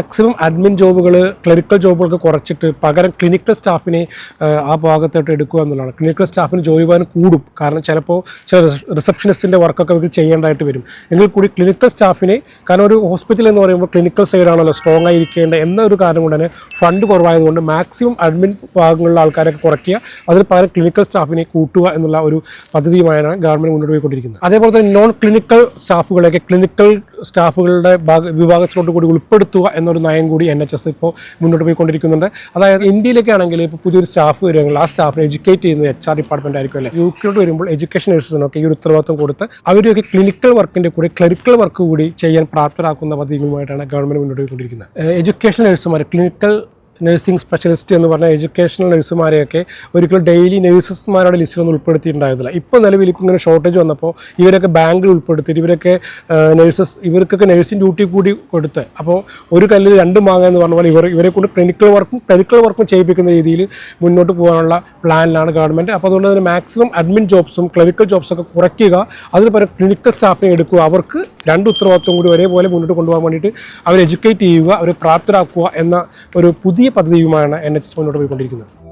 Maximum admin ജോബുകൾ clinical ജോബുകൾക്ക് കുറച്ചിട്ട് പകരം ക്ലിനിക്കൽ സ്റ്റാഫിനെ ആ, ഭാഗത്തോട്ട് എടുക്കുക എന്നുള്ളതാണ്. ക്ലിനിക്കൽ സ്റ്റാഫിന് ജോലി ഭാരം കൂടും. കാരണം ചിലപ്പോൾ ചില റിസപ്ഷനിസ്റ്റിന്റെ വർക്കൊക്കെ അവർക്ക് ചെയ്യേണ്ടതായിട്ട് വരും. എങ്കിൽ കൂടി ക്ലിനിക്കൽ സ്റ്റാഫിനെ കാരണം ഒരു ഹോസ്പിറ്റൽ എന്ന് പറയുമ്പോൾ ക്ലിനിക്കൽ സൈഡാണല്ലോ സ്ട്രോങ് ആയിരിക്കേണ്ട എന്ന ഒരു കാരണം കൊണ്ട് തന്നെ ഫണ്ട് കുറവായതുകൊണ്ട് മാക്സിമം അഡ്മിൻ ഭാഗങ്ങളിലുള്ള ആൾക്കാരൊക്കെ കുറയ്ക്കുക. അതിന് പകരം ക്ലിനിക്കൽ സ്റ്റാഫിനെ കൂട്ടുക എന്നുള്ള ഒരു പദ്ധതിയുമായാണ് ഗവൺമെന്റ് മുന്നോട്ട് പോയിക്കൊണ്ടിരിക്കുന്നത്. അതേപോലെ തന്നെ നോൺ ക്ലിനിക്കൽ സ്റ്റാഫുകളെയൊക്കെ ക്ലിനിക്കൽ സ്റ്റാഫുകളുടെ ഭാഗ വിഭാഗത്തിലോട്ട് കൂടി ഉൾപ്പെടുത്തുക എന്നൊരു നയം കൂടി എൻ എച്ച് എസ് ഇപ്പോൾ മുന്നോട്ട് പോയിക്കൊണ്ടിരിക്കുന്നുണ്ട്. അതായത് ഇന്ത്യയിലൊക്കെ ആണെങ്കിൽ ഇപ്പോൾ പുതിയൊരു സ്റ്റാഫ് വരുമെങ്കിൽ ആ സ്റ്റാഫിനെ എഡ്യൂക്കേറ്റ് ചെയ്യുന്നത് എച്ച് ആർ ഡിപ്പാർട്ട്മെന്റ് ആയിരിക്കും അല്ലേ യു കെയിലോട്ട് വരുമ്പോൾ എഡ്യൂക്കേഷൻ നഴ്സസിനൊക്കെ ഈ ഒരു ഉത്തരവാദിത്വം കൊടുത്ത് അവരെയൊക്കെ ക്ലിനിക്കൽ വർക്കിന്റെ കൂടി ക്ലറിക്കൽ വർക്ക് കൂടി ചെയ്യാൻ പ്രാപ്തരാക്കുന്ന പദ്ധതികളുമായിട്ടാണ് ഗവൺമെന്റ് മുന്നോട്ട് പോയിക്കൊണ്ടിരിക്കുന്നത്. എഡ്യൂക്കേഷൻ നഴ്സുമാർ ക്ലിനിക്കൽ നഴ്സിംഗ് സ്പെഷ്യലിസ്റ്റ് എന്ന് പറഞ്ഞ എഡ്യൂക്കേഷണൽ നഴ്സുമാരെയൊക്കെ ഒരിക്കലും ഡെയിലി നഴ്സസ്മാരുടെ ലിസ്റ്റിലൊന്നും ഉൾപ്പെടുത്തിയിട്ടുണ്ടായിരുന്നില്ല. ഇപ്പോൾ നിലവിൽ ഇപ്പോൾ ഇങ്ങനെ ഷോർട്ടേജ് വന്നപ്പോൾ ഇവരൊക്കെ ബാങ്കിൽ ഉൾപ്പെടുത്തിയിട്ട് ഇവരൊക്കെ നഴ്സസ് ഇവർക്കൊക്കെ നഴ്സിംഗ് ഡ്യൂട്ടി കൂടി കൊടുത്ത്. അപ്പോൾ ഒരു കല്ലിൽ രണ്ട് മാങ്ങ എന്ന് പറഞ്ഞ പോലെ ഇവർ ഇവരെ കൊണ്ട് ക്ലിനിക്കൽ വർക്കും ക്ലിനിക്കൽ വർക്കും ചെയ്യിപ്പിക്കുന്ന രീതിയിൽ മുന്നോട്ട് പോകാനുള്ള പ്ലാനിലാണ് ഗവൺമെന്റ് അപ്പോൾ അതുകൊണ്ട് തന്നെ മാക്സിമം അഡ്മിൻ ജോബ്സും ക്ലിനിക്കൽ ജോബ്സൊക്കെ കുറയ്ക്കുക. അതിന് പകരം ക്ലിനിക്കൽ സ്റ്റാഫിനെ എടുക്കുക. അവർക്ക് രണ്ട് ഉത്തരവാദിത്വം കൂടി ഒരേപോലെ മുന്നോട്ട് കൊണ്ടുപോകാൻ വേണ്ടിയിട്ട് അവരെ എഡ്യൂക്കേറ്റ് ചെയ്യുക അവരെ പ്രാപ്തരാക്കുക എന്ന ഒരു പുതിയ പദ്ധതിയുമാണ് എൻ എച്ച് എസ് മുന്നോട്ട് പോയിക്കൊണ്ടിരിക്കുന്നത്.